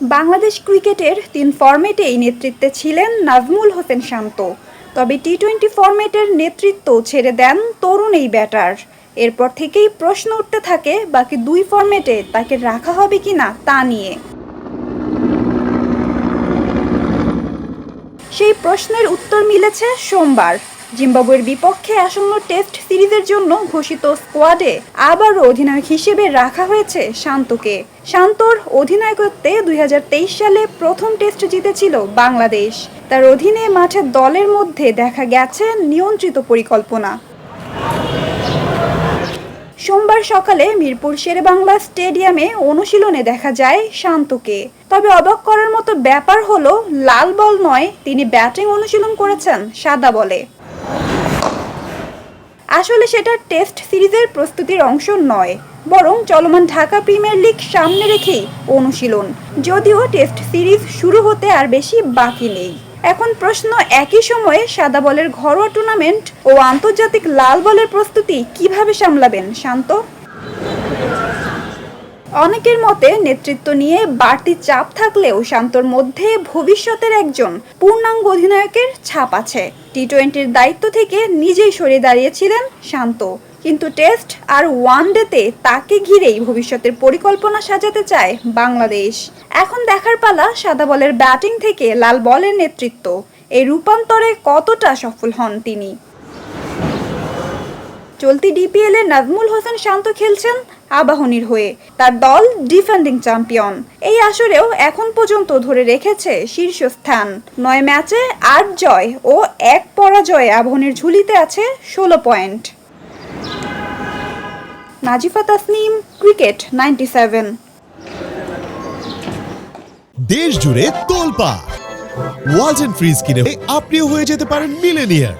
বাংলাদেশ ক্রিকেটের তিন ফরম্যাটেই নেতৃত্বে ছিলেন নাজমুল হোসেন শান্ত। তবে টি টোয়েন্টি ফরম্যাটের নেতৃত্ব ছেড়ে দেন তরুণ এই ব্যাটার। এরপর থেকেই প্রশ্ন উঠতে থাকে, বাকি দুই ফরম্যাটে তাকে রাখা হবে কিনা তা নিয়ে। সেই প্রশ্নের উত্তর মিলেছে সোমবার। জিম্বাবুয়ের বিপক্ষে আসন্ন টেস্ট সিরিজের জন্য ঘোষিত স্কোয়াডে আবারও অধিনায়ক হিসেবে রাখা হয়েছে শান্তকে। শান্তর অধিনায়কত্বে দুই হাজার তেইশ সালে প্রথম টেস্ট জিতেছিল বাংলাদেশ। তার অধীনে মাঠে দলের মধ্যে দেখা গেছে নিয়ন্ত্রিত পরিকল্পনা। সোমবার সকালে মিরপুর শেরেবাংলা স্টেডিয়ামে অনুশীলনে দেখা যায় শান্তকে। তবে অবাক করার মতো ব্যাপার হলো, লাল বল নয়, তিনি ব্যাটিং অনুশীলন করেছেন সাদা বলে। আসলে সেটা টেস্ট সিরিজের প্রস্তুতির অংশ নয়, বরং চলমান ঢাকা প্রিমিয়ার লিগ সামনে রেখেই অনুশীলন। যদিও টেস্ট সিরিজ শুরু হতে আর বেশি বাকি নেই। এখন প্রশ্ন একই সময়ে সাদা বলের ঘরোয়া টুর্নামেন্ট ও আন্তর্জাতিক লাল বলের প্রস্তুতি কীভাবে সামলাবেন, শান্ত? অনেকের মতে নেতৃত্ব নিয়ে বাড়তি চাপ থাকলেও শান্তর মধ্যে ভবিষ্যতের একজন পূর্ণাঙ্গ অধিনায়কের ছাপ আছে। টি টোয়েন্টির দায়িত্ব থেকে নিজেই সরে দাঁড়িয়েছিলেন শান্ত। কিন্তু টেস্ট আর ওয়ানডেতে তাকে ঘিরেই ভবিষ্যতের পরিকল্পনা সাজাতে চায় বাংলাদেশ। এখন দেখার পালা সাদা বলের ব্যাটিং থেকে লাল বলের নেতৃত্ব। এই রূপান্তরে কতটা সফল হন তিনি? চলতি ডিপিএল এ নাজমুল হোসেন শান্ত খেলছেন আবাহনীর হয়ে। তার দল ডিফেন্ডিং চ্যাম্পিয়ন এই আসরেও এখন পর্যন্ত ধরে রেখেছে শীর্ষস্থান। নয় ম্যাচে আট জয় ও এক পরাজয়ে আবাহনীর ঝুলিতে আছে ষোলো point. Nazifa Tasnim, cricket ninety seven. দেশ জুড়ে তোলপা ওয়ালটন ফ্রিজ কিনে আপনিও হয়ে যেতে পারেন মিলেনিয়ার।